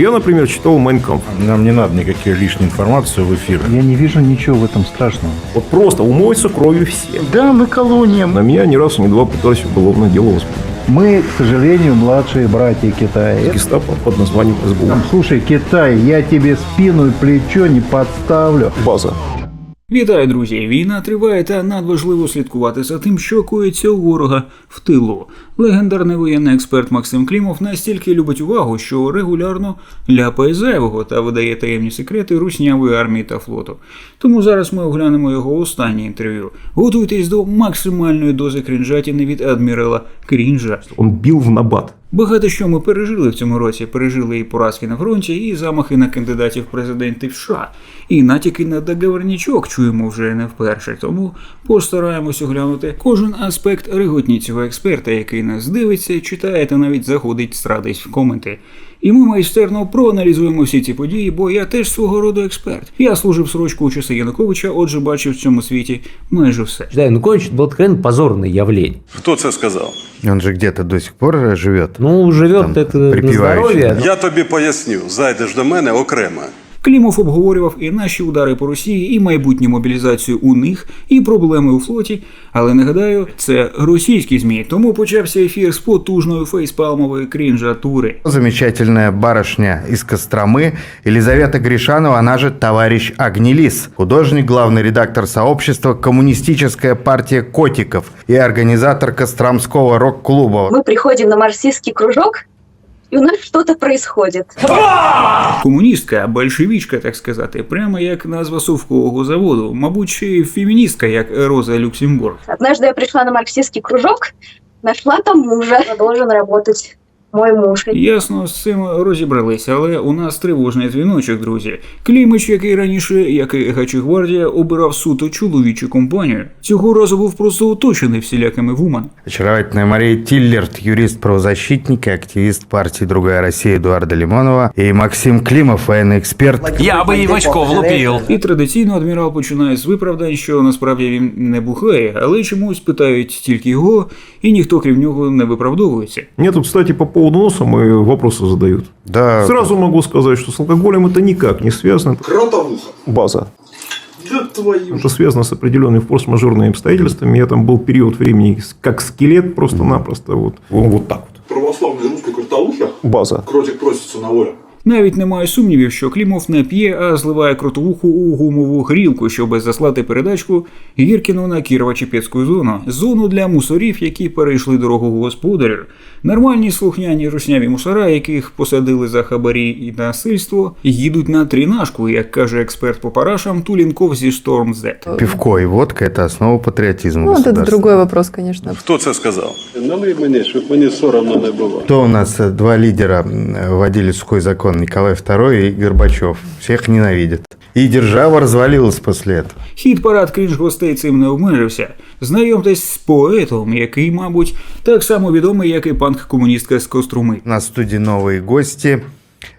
Я, например, читал «Майнкамп». Нам не надо никакой лишней информации в эфир. Я не вижу ничего в этом страшного. Вот просто умоются кровью все. Да, мы колония. На меня ни разу, ни два пытались уголовное дело возбудить. Мы, к сожалению, младшие братья Китая. Гестапо под названием СБУ. Там, Слушай, Китай, я тебе спину и плечо не подставлю. База. Вітаю, друзі! Війна триває та надважливо слідкувати за тим, що коїться у ворога в тилу. Легендарний воєнний експерт Максим Клімов настільки любить увагу, що регулярно ляпає зайвого та видає таємні секрети руснявої армії та флоту. Тому зараз ми оглянемо його останнє інтерв'ю. Готуйтесь до максимальної дози крінжатіни від адмірала Крінжа. Он бил в набат. Багато що ми пережили в цьому році. Пережили і поразки на фронті, і замахи на кандидатів президентів США. І натяки на договорнічок чуємо вже не вперше. Тому постараємось оглянути кожен аспект реготні цього експерта, який нас дивиться, читає та навіть заходить страдись в коменти. І ми майстерно проаналізуємо всі ці події, бо я теж свого роду експерт. Я служив срочку у часи Януковича, отже, бачив в цьому світі майже все. Да, Янукович был откровенно позорное явление. Хто це сказав? Он же где-то до сих пор э, живет. Ну, живет Там это на припеваючи. здоровье. Я тобі поясню. Зайдеш до мене окремо. Клімов обговорював і наші удари по Росії, і майбутню мобілізацію у них, і проблеми у флоті. Але нагадаю, це російські змі, тому почався ефір з потужною фейспалмової крінжатури. Замечательная барышня из Костромы Елизавета Гришанова, она же товарищ Агнелис, художник, главный редактор сообщества «Коммунистическая партия котиков» и организатор Костромского рок-клуба. мы приходим на марксистский кружок, и у нас что-то происходит. Комуністка, большевічка, так сказати, прямо як назва совкового заводу, мабуть, ще феміністка, як Роза Люксембург. Однажды я пришла на марксистский кружок, нашла там мужа, должен работать мой муж. Ясно, з цим розібралися, але у нас тривожний дзвіночок, друзі. Клімич, який раніше, як і Гачі Гвардія, обирав суто чоловічу компанію, цього разу був просто оточений всілякими вуман. Очаровательная Мария Тиллерт, юрист-правозащитник и активист партии «Другая Россия» Эдуарда Лимонова и Максим Климов, военный эксперт. Я бы и в очко влупил. І традиційно адмірал починає з виправдань, що насправді він не бухає, але чомусь питають тільки його, і ніхто крім нього не виправдовується. Мне тут, кстати, по поводу носа мои вопросы задают. Да, Сразу могу сказать, что с алкоголем это никак не связано. Кротовуха. База. Да твою. Это связано с определенными форс-мажорными обстоятельствами. Я там был период времени как скелет просто-напросто. Вот, вот так вот. православной русской картоухи База. кротик просится на волю. Навіть немає сумнівів, що Клімов не п'є, а зливає кротовуху у гумову грілку, щоб заслати передачку Гіркіну на Кірово-Чепецьку зону, зону для мусорів, які перейшли дорогу господарю. Нормальні слухняні русняві мусора, яких посадили за хабарі і насильство, їдуть на трінашку, як каже експерт по парашам Тулінков зі Storm Z. пивко и водка – это основа патриотизма Ну, это государства. другой вопрос, конечно. Хто це сказав? Налий мені, щоб мені соромно не було. Кто у нас э, два лидера м, вводили сухой закон? Николай II и Горбачев. Всех ненавидят. И держава развалилась после этого. Хід парад крінж гостей цим не обмежився. Знайомтесь з поетом, який, мабуть, так само відомий, як і панк-комуністка з Коструми. У нас в студии новые гости.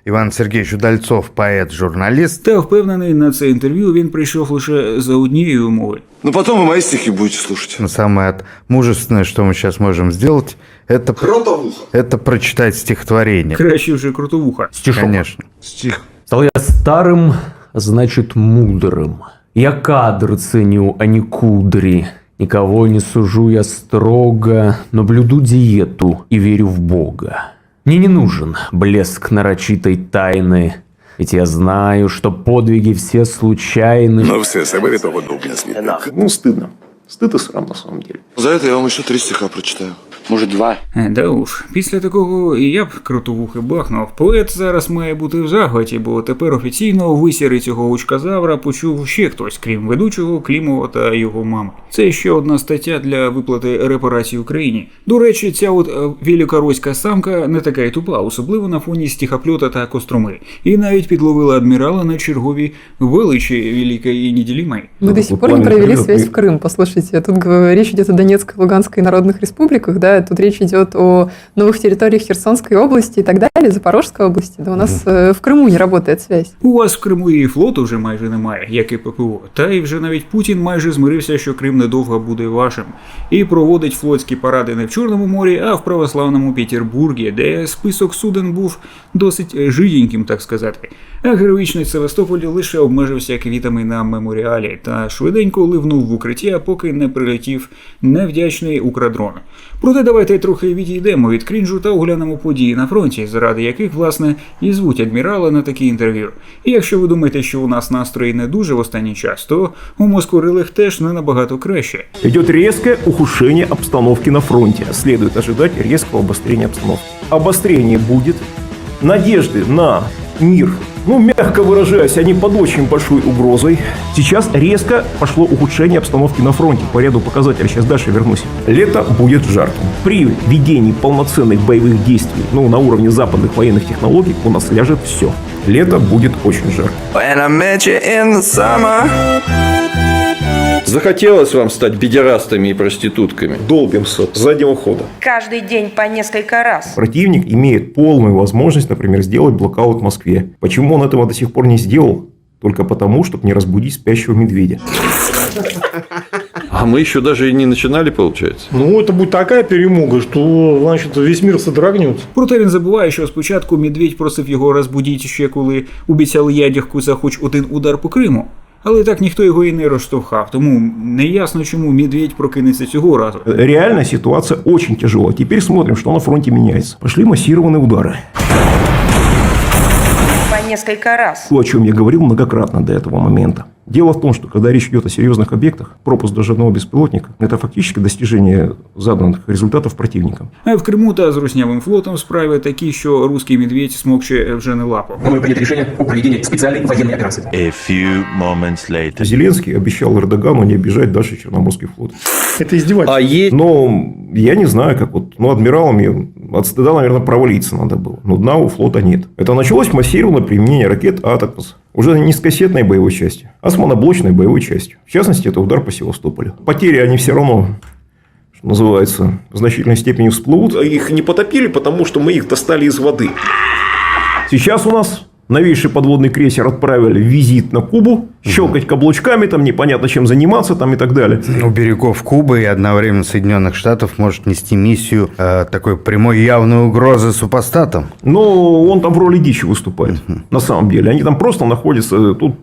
Иван Сергеевич Удальцов, поэт, журналист. Та впевнений, на це інтерв'ю він прийшов лише за однієї умови. Ну потом вы мои стихи будете слушать. Но самое от- мужественное, что мы сейчас можем сделать, это, Кротовуха. это прочитать стихотворение. Краще вже крутовуха. Конечно. Стих. Стал я старым, значит мудрым. Я кадр ценю, а не кудри. Никого не сужу я строго, но блюду диету и верю в Бога. Мне не нужен блеск нарочитой тайны, ведь я знаю, что подвиги все случайны. Ну все, собери того дубля смітник. Ну, стыдно. Стыд и срам на самом деле. За это я вам еще три стиха прочитаю. Может, два. Е, Да уж, після такого і я б крутовухи бахнув. Поет зараз має бути в захваті, бо тепер офіційно висіри цього учказавра почув ще хтось, крім ведучого, Клімова та його мами. Це ще одна стаття для виплати репарацій Україні. До речі, ця от е, великоруська самка не така й тупа, особливо на фоні стіхопльота та костроми. І навіть підловила адмірала на черговій величі великої і неділімої. Мы до сих пор не Буквально провели период связь мы- в Крым, послушайте. Слушайте, тут г- речь идет о Донецкой, Луганской народных республиках, да, тут речь идет о новых территориях Херсонской области и так далее, Запорожской области. Да у нас э, в Крыму не работает связь. У вас в Криму і флоту вже майже немає, як і ППО. Та й вже навіть Путін майже змирився, що Крим недовго буде вашим, і проводить флотські паради не в Чорному морі, а в православному Петербургі, де список суден був досить е, жиденьким, так сказати. А героїчний Севастополь лише обмежився квітами на меморіалі та швиденько ливнув в укриття, поки не прилетів невдячний украдрон. Проте давайте трохи відійдемо від крінжу та оглянемо події на фронті, заради яких, власне, і звуть адмірала на такі інтерв'ю. І якщо ви думаєте, що у нас настрої не дуже в останній час, то у москорилих теж не набагато краще. Идет резкое ухудшение обстановки на фронте. Следует ожидать резкого обострения обстановки. Обострение будет. Надежды на мир, ну, мягко выражаясь, они под очень большой угрозой. Сейчас резко пошло ухудшение обстановки на фронте по ряду показателей. Сейчас дальше вернусь. Лето будет жарким. При ведении полноценных боевых действий, ну, на уровне западных военных технологий, у нас ляжет все. Лето будет очень жарким. Захотелось вам стать педерастами и проститутками? Долбимся с заднего хода. Каждый день по несколько раз. Противник имеет полную возможность, например, сделать блокаут в Москве. Почему он этого до сих пор не сделал? Только потому, чтобы не разбудить спящего медведя. А мы еще даже и не начинали, получается? Ну, это будет такая перемога, что, значит, весь мир содрогнется. Проте він забуває, що спочатку медведь просив його розбудити ще коли обіцяли ядягку за хоч один удар по Криму. Але так ніхто його і не розштовхав, тому неясно, чому медведь прокинеться цього разу. Реально ситуация очень тяжелая. Теперь смотрим, что на фронте меняется. Пошли массированные удары. По несколько раз. То, о чем я говорил многократно до этого момента. Дело в том, что когда речь идет о серьезных объектах, пропуск даже одного беспилотника – это фактически достижение заданных результатов противником. А в Криму та з руснявим флотом справи такі, що руський медведь смокче вже не лапу. Мною принято решение о проведении специальной военной операции. A few moments later. Зеленский обещал Эрдогану не обижать дальше Черноморский флот. Это издевательство. А есть Но я не знаю, как вот, ну, адмиралами от стыда, наверное, провалиться надо было. Но дна у флота нет. Это началось массированное применение ракет «Атакмс». Уже не с кассетной боевой частью, а с моноблочной боевой частью. В частности, это удар по Севастополю. Потери, они все равно, что называется, в значительной степени всплывут. Их не потопили, потому что мы их достали из воды. Сейчас у нас новейший подводный крейсер отправили в визит на Кубу, щелкать каблучками, там непонятно чем заниматься там и так далее. У берегов Кубы и одновременно Соединенных Штатов может нести миссию э, такой прямой явной угрозы супостатам. Но он там в роли дичи выступает. На самом деле. Они там просто находятся. Тут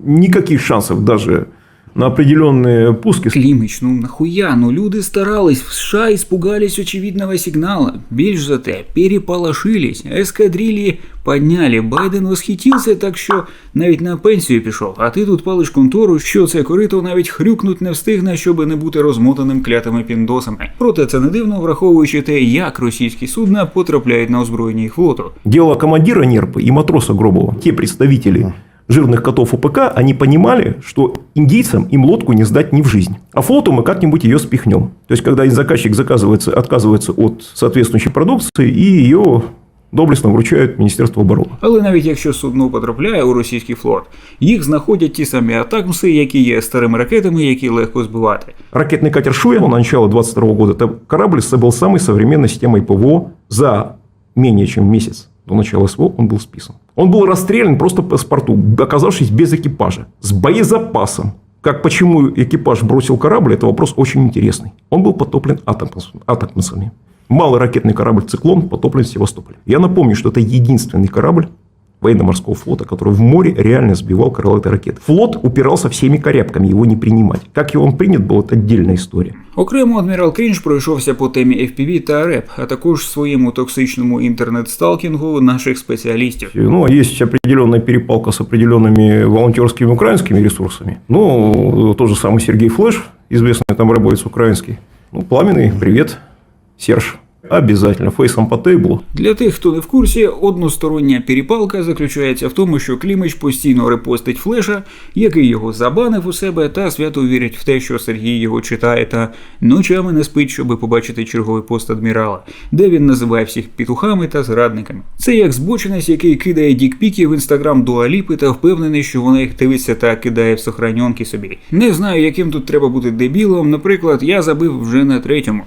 никаких шансов даже на определенные пуски. Кліміч, ну нахуя? Ну люди старались, в США испугались очевидного сигнала. Більш за те, переполошились, ескадрилі підняли. Байден восхитився, так що навіть на пенсію пішов. А ти тут палиш контору, що це корито навіть хрюкнуть не встигне, щоб не бути розмотаним клятими піндосами. Проте це не дивно, враховуючи те, як російські судна потрапляють на озброєння їх флоту. Дело командира Нерпы и матроса Гробова. Те представители жирных котов УПК, они понимали, что индейцам им лодку не сдать ни в жизнь. А флоту мы как-нибудь ее спихнем. То есть, когда заказчик заказывается, отказывается от соответствующей продукции, и ее доблестно вручают Министерству обороны. Але навіть якщо судно потрапляє у російський флот, їх знаходять ті самі атакмси, які є старими ракетами, які легко збивати. Ракетный катер Шуя на начало 22 года, это корабль был самой современной системой ПВО. За менее чем месяц До начала СВО он был списан. Он был расстрелян просто по паспорту, оказавшись без экипажа, с боезапасом. Как почему экипаж бросил корабль, это вопрос очень интересный. Он был потоплен атомс- атомсами. Малый ракетный корабль «Циклон» потоплен в Севастополе. Я напомню, что это единственный корабль военно-морского флота, который в море реально сбивал крылатые ракеты. Флот упирался всеми корябками его не принимать. Как его он принят был, это отдельная история. Окремо адмірал Крінж пройшовся по темі FPV та РЕП, а також своєму токсичному інтернет-сталкінгу наших спеціалістів. Ну, есть определенная перепалка с определенными волонтерскими украинскими ресурсами. Ну, тот же самый Сергей Флэш, известный там работец украинский. Ну, пламенный, привет, Серж. Обязательно. Фейсом по тейблу. Для тих, хто не в курсі, одностороння перепалка заключається в тому, що Клімич постійно репостить флеша, який його забанив у себе, та свято вірить в те, що Сергій його читає та ночами не спить, щоби побачити черговий пост адмірала, де він називає всіх петухами та зрадниками. Це як збочинець, який кидає дікпіки в інстаграм до Аліпи та впевнений, що вона їх дивиться та кидає в сохраньонки собі. Не знаю, яким тут треба бути дебілом. Наприклад, я забив вже на третьому.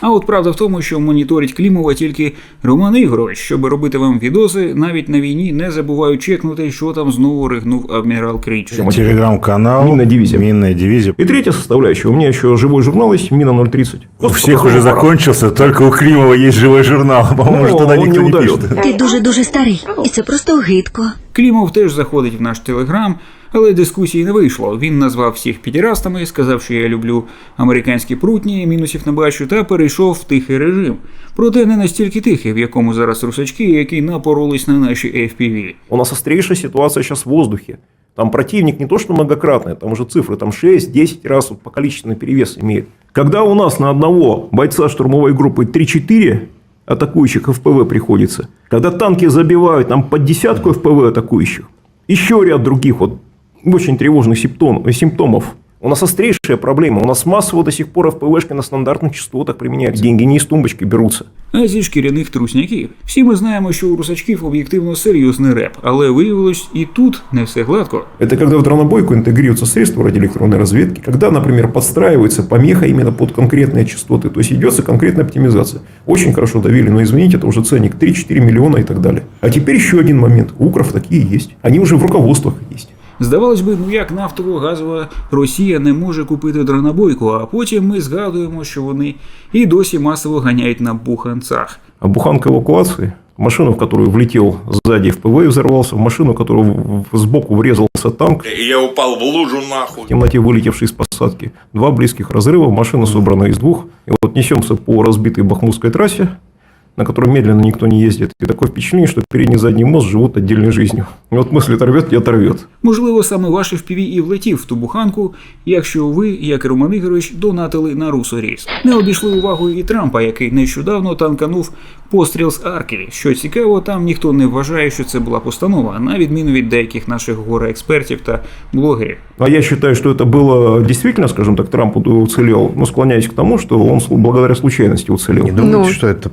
А от правда в тому, що моніторить Клімова тільки Роман Ігорович, щоб робити вам відоси, навіть на війні не забувають чекнути, що там знову ригнув адмірал Кріч. Телеграм-канал. Минная дивизия. Минная дивизия. И третья составляющая. У меня еще живой журнал есть, Мина 030. У всех уже закончился, только у Климова есть живой журнал. По-моему, Ну, туда он никто не не удалил. Ти дуже дуже старий, і це просто гидко. Клімов теж заходить в наш телеграм, але дискусії не вийшло. Він назвав всіх підірастами, сказав, що я люблю американські прутні, мінусів не бачу, та перейшов в тихий режим. Проте не настільки тихий, в якому зараз русачки, які напоролись на наші FPV. У нас острейшая ситуация сейчас в воздухе. Там противник не то что многократный, там уже цифры, там 6-10 раз вот по количественный перевес имеет. Когда у нас на одного бойца штурмовой группы 3-4 атакующих ФПВ приходится, когда танки забивают там под десятку ФПВ атакующих, еще ряд других вот очень тревожных симптом- симптомов. У нас острейшая проблема. У нас массово до сих пор ФПВшки на стандартных частотах применяют. Деньги не из тумбочки берутся. А зі шкіряних трусняків. Всі ми знаємо, що у русачків об'єктивно серйозний реп, але виявилось і тут не все гладко. Это когда в дронобойку интегрируются средства радиоэлектронной разведки, когда, например, подстраивается помеха именно под конкретные частоты, то есть идется конкретная оптимизация. Очень хорошо довели, но извините, это уже ценник 3-4 миллиона и так далее. А теперь еще один момент. У Укров такие есть. Они уже в руководствах есть. Здавалось би, ну як нафтово-газова Росія не може купити дронобойку, а потім ми згадуємо, що вони і досі масово ганяють на буханцах. А буханка эвакуации, машину, в которую влетел сзади ФПВ и взорвался, в машину, в которую в- в- сбоку врезался танк, Я упал в лужу нахуй. в темноте вылетевший из посадки, два близких разрыва, машина собрана из двух, и вот несемся по разбитой бахмутской трассе, на которой медленно никто не ездит. И такое впечатление, что передний и задний мост живут отдельной жизнью. И вот мысль оторвет и оторвет. Можливо, саме ваш FPV і влетів в ту буханку, якщо ви, як і Роман Ігорович, донатили на русоріз. Не обійшли увагою і Трампа, який нещодавно танканув постріл з арки. Що цікаво, там ніхто не вважає, що це була постанова, на відміну від деяких наших горе-експертів та блогерів. А я считаю, что это было действительно, скажем так, Трамп уцелел, но склоняюсь к тому, что он с- благодаря случайности уцелел. Не думаете, Ну. что это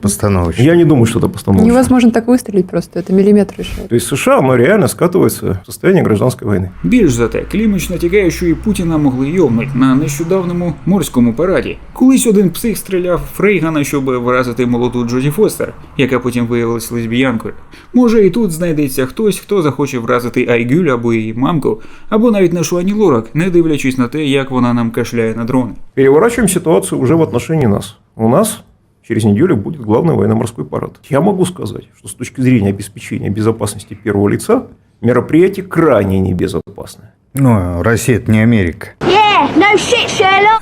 постановочно? Я не думаю, что это постановка. Невозможно так выстрелить просто, это миллиметр решает. То есть США, оно реально скатывается в состояние гражданской войны. Більш за те, Клімич натякає, що і Путіна могли йовнуть на нещодавному морському параді. Колись один псих стріляв в Фрейгана, щоб вразити молоду Джоді Фостер, яка потім виявилась лесбіянкою. Може, і тут знайдеться хтось, хто захоче вразити Айгюль або її мамку, або навіть нашу Ані Лорак, не дивлячись на те, як вона нам кашляє на дрони. Переворачиваем ситуацию уже в отношении нас. У нас через неделю будет главный военно-морской парад. Я могу сказать, что с точки зрения обеспечения безопасности первого лица, мероприятие крайне небезопасное. Ну, Россия это не Америка.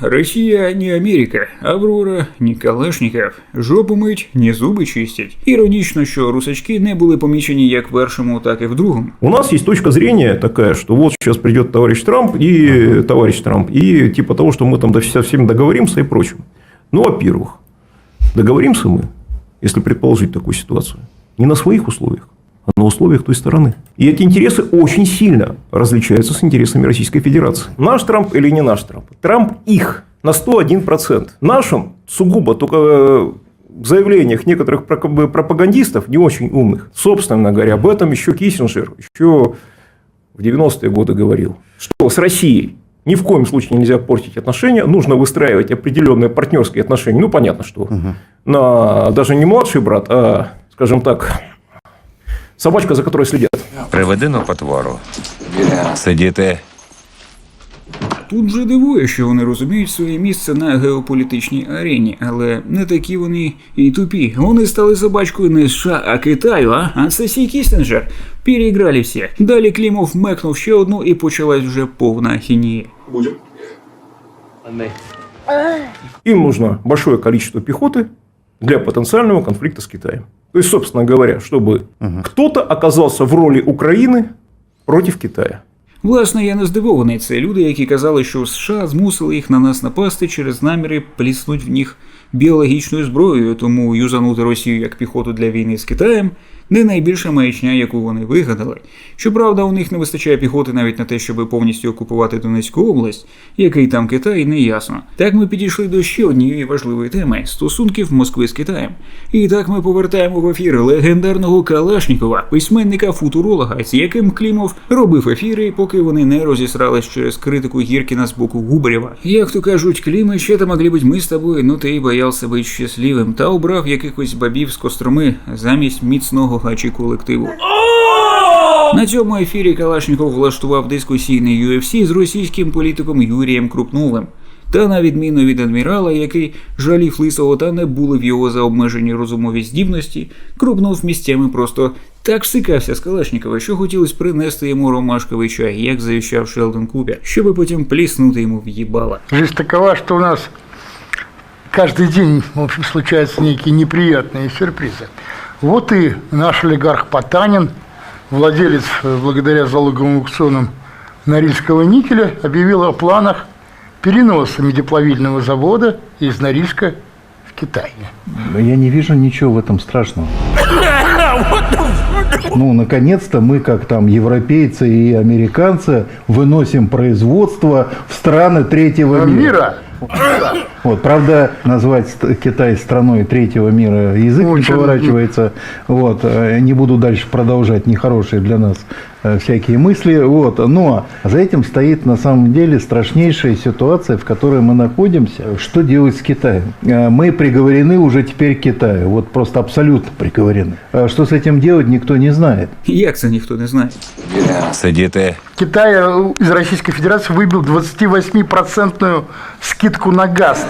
Росія не Америка, Аврора не Калашников, жопу мить, не зуби чистять. Іронічно, що русачки не були помічені як в першому, так і в другому. У нас есть точка зрения такая, что вот сейчас придет товарищ Трамп и товарищ Трамп, и типа того, что мы там до- со всеми договоримся и прочим. Ну, во-первых, договоримся мы, если предположить такую ситуацию, не на своих условиях, а на условиях той стороны. И эти интересы очень сильно различаются с интересами Российской Федерации. Наш Трамп или не наш Трамп? Трамп их на 101%. Нашим сугубо только э, в заявлениях некоторых пропагандистов, не очень умных. Собственно говоря, об этом еще Киссинджер еще в 90-е годы говорил, что с Россией ни в коем случае нельзя портить отношения, нужно выстраивать определенные партнерские отношения. Ну, понятно, что на, даже не младший брат, а, скажем так, собачка, за которой следят. Приведи на потвору. Сидіти. Тут же дивує, що вони розуміють своє місце на геополітичній арені, але не такі вони і тупі. Вони стали собачкою не США, а Китаю, а? А це Сі Кістенджер. Переіграли всі. Далі Клімов мекнув ще одну і почалась вже повна ахінія. Им нужно большое количество пехоты для потенциального конфликта с Китаем. То есть, собственно говоря, чтобы кто-то оказался в роли Украины против Китая. Власне, я не здивований. Це люди, які казали, що США змусили їх на нас напасти через наміри пліснуть в них біологічною зброєю, тому юзанути Росію як піхоту для війни з Китаєм не найбільша маячня, яку вони вигадали. Щоправда, у них не вистачає піхоти навіть на те, щоб повністю окупувати Донецьку область, який там Китай, не ясно. Так ми підійшли до ще однієї важливої теми стосунків Москви з Китаєм. І так ми повертаємо в ефір легендарного Калашнікова, письменника футуролога, з яким Клімов робив ефіри, поки вони не розісрались через критику Гіркіна з боку Губарєва. Як то кажуть, Кліми, ще там могли бути ми з тобою, ну ти боявся бути щасливим, та обрав якихось бабів з костроми замість міцного гачі колективу. На цьому ефірі Калашніков влаштував дискусійний UFC з російським політиком Юрієм Крупновим. Та на відміну від адмірала, який жалів лисого та не були в його заобмежені розумові здібності, Крупнов місцями просто так всикався з Калашнікова, що хотілося принести йому ромашковий чай, як завіщав Шелдон Кубя, щоби потім пліснути йому в їбало. Жизнь такова, что у нас каждый день, в общем, случаются некие неприятные сюрпризы. Вот и наш олигарх Потанин, владелец, э, благодаря залоговым аукционам Норильского никеля, объявил о планах переноса медиплавильного завода из Норильска в Китай. Я не вижу ничего в этом страшного. Ну, наконец-то мы, как там европейцы и американцы, выносим производство в страны третьего мира. Мира! Вот, правда, назвать ст- Китай страной третьего мира язык Очень. не поворачивается. Вот, э, не буду дальше продолжать нехорошие для нас э, всякие мысли. Вот, но за этим стоит на самом деле страшнейшая ситуация, в которой мы находимся. Что делать с Китаем? Э, Мы приговорены уже теперь к Китаю. Вот просто абсолютно приговорены. Э, Что с этим делать, никто не знает. Як це ніхто не знає? Сидіти Китай э, из Российской Федерации выбил 28% скидку на газ.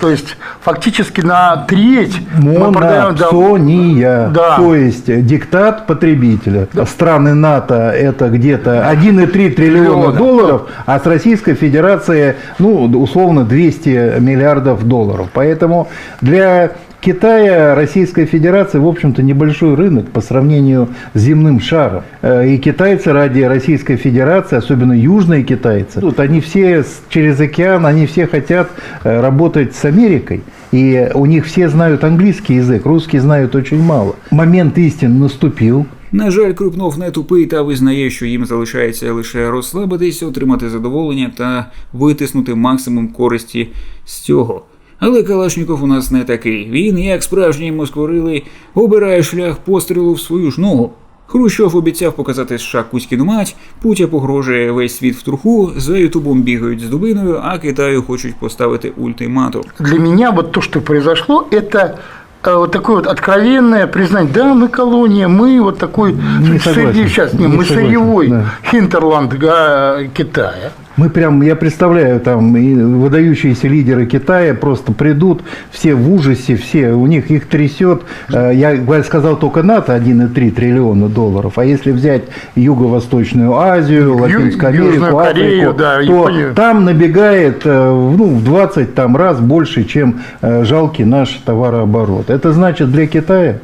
То есть фактически на треть мы продаем... да, Монопсония. Да. То есть диктат потребителя. Страны НАТО это где-то 1,3 триллиона Триллиона. долларов, а с Российской Федерации, ну, условно, 200 миллиардов долларов. Поэтому для Китая Российская Федерация, в общем-то, небольшой рынок по сравнению с земным шаром. Э, И китайцы ради Российской Федерации, особенно южные китайцы, тут они все с- через океан, они все хотят э, работать с Америкой. И у них все знают английский язык, русский знают очень мало. Момент истины наступил. На жаль, Крупнов не тупий та визнає, що їм залишається лише розслабитись, отримати задоволення та витиснути максимум користі з цього. Але Калашніков у нас не такий. Він, як справжній москворилий, обирає шлях пострілу в свою ж ногу. Хрущов обіцяв показати США Кузькіну мать, Путя погрожує весь світ в труху, за Ютубом бігають з дубиною, а Китаю хочуть поставити ультиматум. Для меня вот то, что произошло, это э, вот такое вот откровенное признание, да, мы колония, мы вот такой Не согласен. сырье- сейчас, не, Не мы согласен, сырьевой да. хинтерланд э, Китая. Мы прям, я представляю, там и выдающиеся лидеры Китая просто придут, все в ужасе, все, у них их трясет. Э, Я сказал только НАТО 1,3 триллиона долларов, а если взять Юго-Восточную Азию, Латинскую Южную Америку, Корею, Африку, да, то Японию. там набегает э, ну, в 20 там, раз больше, чем э, жалкий наш товарооборот. Это значит для Китая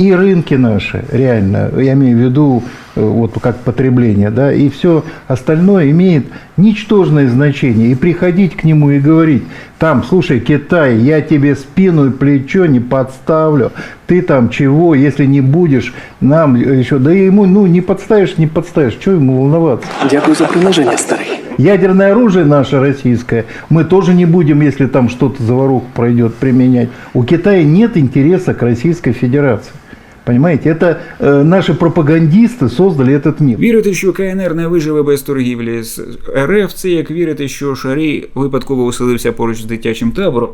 и рынки наши, реально, я имею в виду э, вот как потребление, да, и все остальное имеет ничтожное значение. И приходить к нему и говорить, там, слушай, Китай, я тебе спину и плечо не подставлю, ты там чего, если не будешь, нам еще, да и ему, ну, не подставишь, не подставишь, что ему волноваться? Дякую за приниження, старий. Ядерное оружие наше российское мы тоже не будем, если там что-то заварух пройдет, применять. У Китая нет интереса к Российской Федерации. Понимаете, это э, наши пропагандисты создали этот мир. Вірити, що КНР не виживе без торгівлі з РФ, це як вірити, що Шарій випадково оселився поруч з дитячим табором.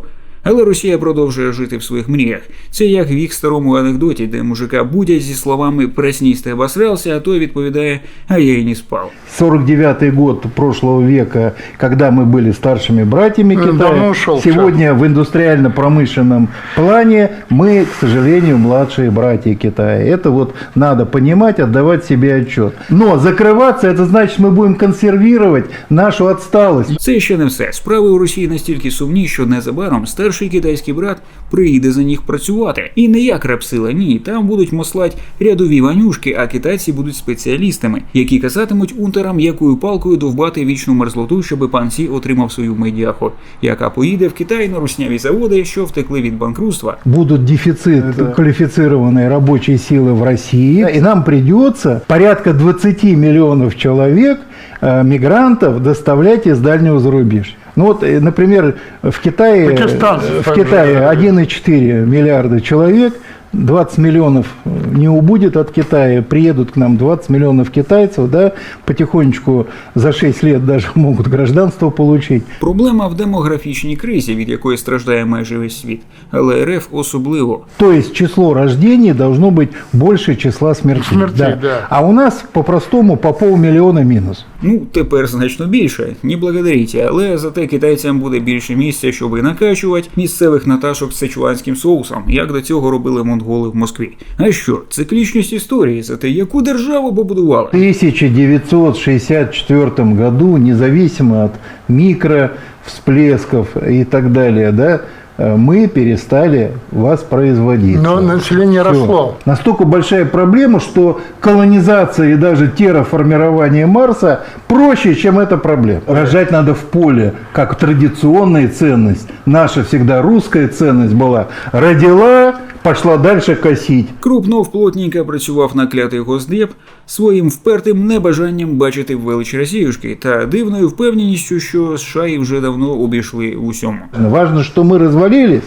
Але Росія продовжує жити в своїх мріях. Це як в їх старому анекдоті, де мужика будять зі словами «Проснись, ти обосрался», а той відповідає «А я і не спав». 49 год прошлого века, когда мы были старшими братьями Ну, Китая, давно ушел, сегодня в индустриально-промышленном плане мы, к сожалению, младшие братья Китая. Это вот надо понимать, отдавать себе отчет. Но закрываться, это значит, мы будем консервировать нашу отсталость. Це ще не все. Справи у Росії настільки сумні, що незабаром старший старший китайський брат приїде за них працювати. І не як репсила, ні, там будуть мослать рядові ванюшки, а китайці будуть спеціалістами, які казатимуть унтерам, якою палкою довбати вічну мерзлоту, щоб пан Сі отримав свою медіаху, яка поїде в Китай на русняві заводи, що втекли від банкрутства. Будут дефицит квалифицированной рабочей силы в России, и нам придется порядка 20 миллионов человек, э, мигрантов, доставлять из дальнего зарубежья. Ну вот, э, например, в Китае, э, в Китае 1,4 миллиарда человек, 20 миллионов не убудет от Китая, приедут к нам 20 миллионов китайцев, да, потихонечку за 6 лет даже могут гражданство получить. Проблема в демографічній кризі, від якої страждає майже весь світ, але РФ особливо. То есть число рождений должно быть больше числа смертей. Смертей, да. А у нас по-простому по полмиллиона минус. Ну, тепер значно більше, не благодаріть, але зате китайцям буде більше місця, щоб накачувати місцевих наташок з сечуанським соусом, як до цього робили монголи в Москві. А що, циклічність історії, зате яку державу побудували? В 1964 году, независимо от микровсплесков и так далее, да, мы перестали воспроизводиться. Но население Всё. росло. Настолько большая проблема, что колонизация и даже терраформирование Марса проще, чем эта проблема. Рожать надо в поле, как традиционная ценность. Наша всегда русская ценность была. Родила, пошла дальше косить. Крупнов плотненько працював на клятий госдеп своїм впертим небажанням бачити велич Росіюшки та дивною впевненістю, що США їх вже давно обійшли в усьому. Важно, что мы развалились,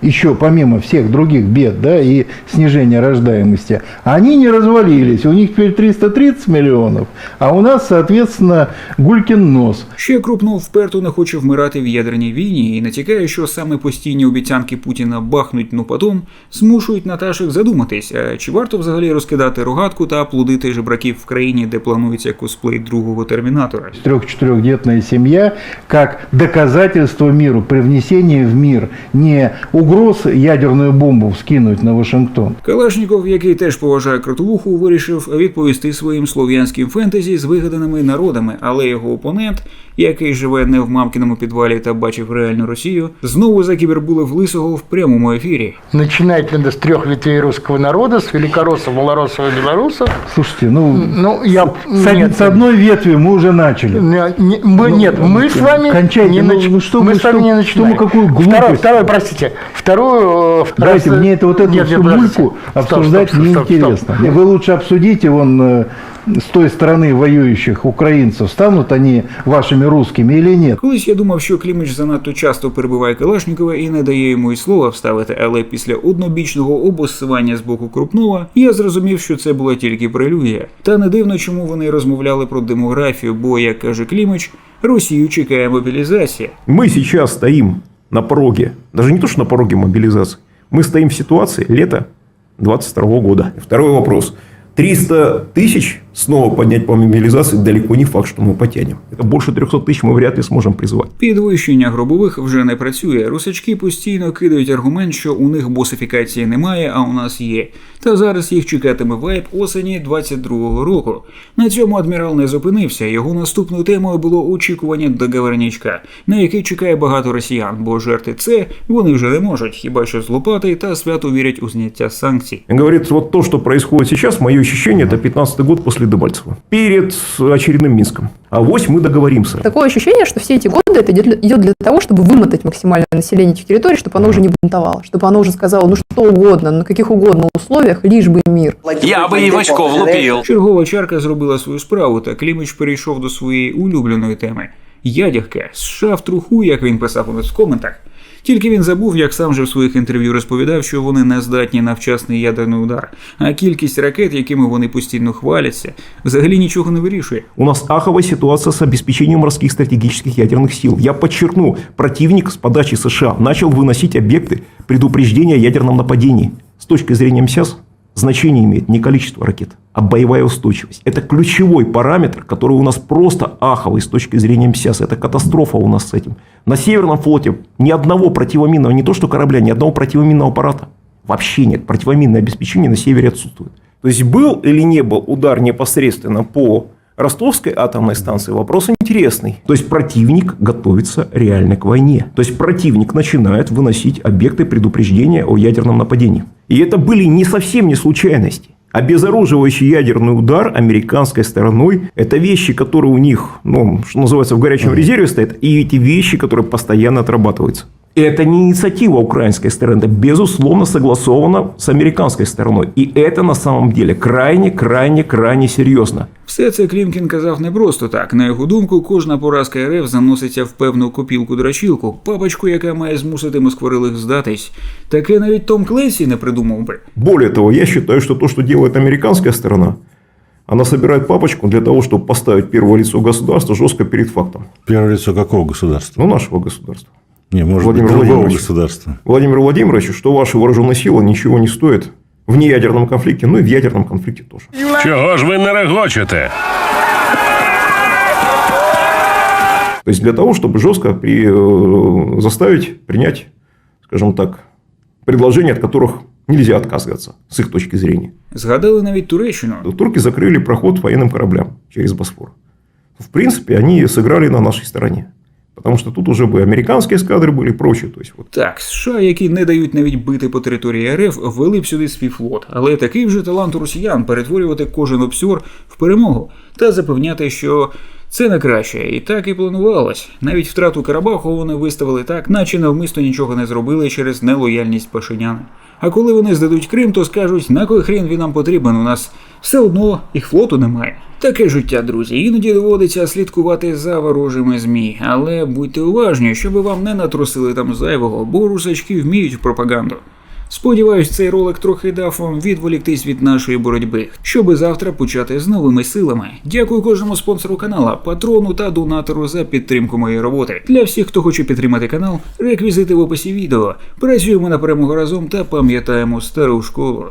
еще помимо всех других бед, да, и снижения рождаемости, они не развалились. У них теперь 330 миллионов, а у нас, соответственно, Гулькин нос. Ще Крупнов вперто не хоче вмирати в ядерній війні і натякає, що саме постійні обіцянки Путіна бахнуть ну потом змушують Наташек задуматись, а чи варто взагалі розкидати рогатку та плодити жебраків в країні, де планується косплей другого термінатора. Трех-четырехдетная семья как доказательство миру, привнесение в мир не угроз ядерную бомбу скинуть на Вашингтон. Калашніков, який теж поважає крутовуху, вирішив відповісти своїм слов'янським фентезі з вигаданими народами, але його опонент, який живе не в мамкіному підвалі та бачив реальну Росію, знову закібербулив лисого в прямому ефірі. Начинать надо с трех ветвей русского народа, с великороссов, малороссов и белорусов. Слушайте, ну, Ну, я... с, нет, с одной ветви мы уже начали. Не- не- мы, Ну, нет, мы с вами кончайте, не ну, нач- ну что мы вы- с вами что- не что начинаем. мы какую глупость? Второй, второй, простите. Вторую... э, Дайте раз- мне это вот эту Нет, всю нет, подождите. мульку Стоп, обсуждать стоп, стоп, стоп, неинтересно. стоп. Вы лучше обсудите вон э, с той стороны воюющих украинцев, станут они вашими русскими или нет. Колись я думав, що Кліміч занадто часто перебиває Калашнікова і не дає йому й слова вставити, але після однобічного обоссування з боку Крупнова я зрозумів, що це була тільки прелюдія. Та не дивно, чому вони розмовляли про демографію, бо, як каже Клімич, Росію чекає мобілізація. Мы сейчас стоим на пороге, даже не то, что на пороге мобилизации, мы стоим в ситуации лета 22 года. Второй вопрос. 300 тысяч снова поднять по мобилизации далеко не факт, что мы потянем. Это больше 300 тысяч мы вряд ли сможем призвать. Підвищення гробових вже не працює. Русачки постійно кидають аргумент, що у них босифікації немає, а у нас є. Та зараз їх чекатиме вайп осені 22-го року. На цьому адмірал не зупинився. Його наступною темою було очікування договорнячка, на який чекає багато росіян, бо жерти це вони вже не можуть, хіба що з лопати та свято вірять у зняття санкцій. И говорит, вот то, что происходит сейчас, мое ощущение, это 15 год после Дебальцева. Перед очередным Минском. А вось мы договоримся. Такое ощущение, что все эти годы это идет для- идет для того, чтобы вымотать максимальное население этих территорий, чтобы оно уже не бунтовало, чтобы оно уже сказало, ну что угодно, на каких угодно условиях, лишь бы мир. Я бы и в очко влупил. Чергова чарка зробила свою справу, та Клімич перейшов до своєї улюбленої теми ядягка, США в труху, як він писав у нас в коментах. Тільки він забув, як сам же в своїх інтерв'ю розповідав, що вони не здатні на вчасний ядерний удар, а кількість ракет, якими вони постійно хваляться, взагалі нічого не вирішує. У нас аховая ситуация с обеспечением морских стратегических ядерных сил. Я подчеркну, противник с подачи США начал выносить объекты предупреждения о ядерном нападении. С точки зрения МСЯС значение имеет не количество ракет, а боевая устойчивость. Это ключевой параметр, который у нас просто аховый с точки зрения МСЯС. Это катастрофа у нас с этим. На Северном флоте ни одного противоминного, не то что корабля, ни одного противоминного аппарата. Вообще нет. Противоминное обеспечение на севере отсутствует. То есть был или не был удар непосредственно по Ростовской атомной станции вопрос интересный. То есть противник готовится реально к войне. То есть противник начинает выносить объекты предупреждения о ядерном нападении. И это были не совсем не случайности. Обезоруживающий ядерный удар американской стороной – это вещи, которые у них, ну, что называется, в горячем резерве стоят, и эти вещи, которые постоянно отрабатываются. И это не инициатива украинской стороны, это безусловно согласовано с американской стороной. И это на самом деле крайне, крайне, крайне серьезно. Все це Клімкін казав не просто так. На його думку, кожна поразка РФ заноситься в певну копілку-драчілку, папочку, яка має змусити москворилих здатись. Таке навіть Том Кленсі не придумав би. Более того, я считаю, что то, что делает американская сторона, она собирает папочку для того, чтобы поставить первое лицо государства жестко перед фактом. Первое лицо какого государства? Ну, нашего государства. Не, может Владимир быть, другого Владимирович. государства. Владимиру Владимировичу, что ваши вооруженные силы ничего не стоят в неядерном конфликте, ну и в ядерном конфликте тоже. Чого ж ви не регочете? То есть для того, чтобы жестко при, э, заставить принять, скажем так, предложения, от которых нельзя отказываться с их точки зрения. Згадали навіть Туреччину. Турки закрыли проход военным кораблям через Босфор. В принципе, они сыграли на нашей стороне. Потому что тут уже бы американские эскадры были и прочее. То есть, вот. Так, США, які не дають навіть бити по території РФ, ввели б сюди свій флот. Але такий вже талант у росіян перетворювати кожен обсьор в перемогу та запевняти, що це на краще. І так і планувалось. Навіть втрату Карабаху вони виставили так, наче навмисно нічого не зробили через нелояльність Пашиняна. А коли вони здадуть Крим, то скажуть, на кой хрін він нам потрібен, у нас все одно їх флоту немає. Таке життя, друзі. Іноді доводиться слідкувати за ворожими змі, але будьте уважні, щоб вам не натрусили там зайвого, бо русачки вміють пропаганду. Сподіваюсь, цей ролик трохи дав вам відволіктись від нашої боротьби, щоби завтра почати з новими силами. Дякую кожному спонсору канала, патрону та донатору за підтримку моєї роботи. Для всіх, хто хоче підтримати канал, реквізити в описі відео. Працюємо на перемогу разом та пам'ятаємо стару школу.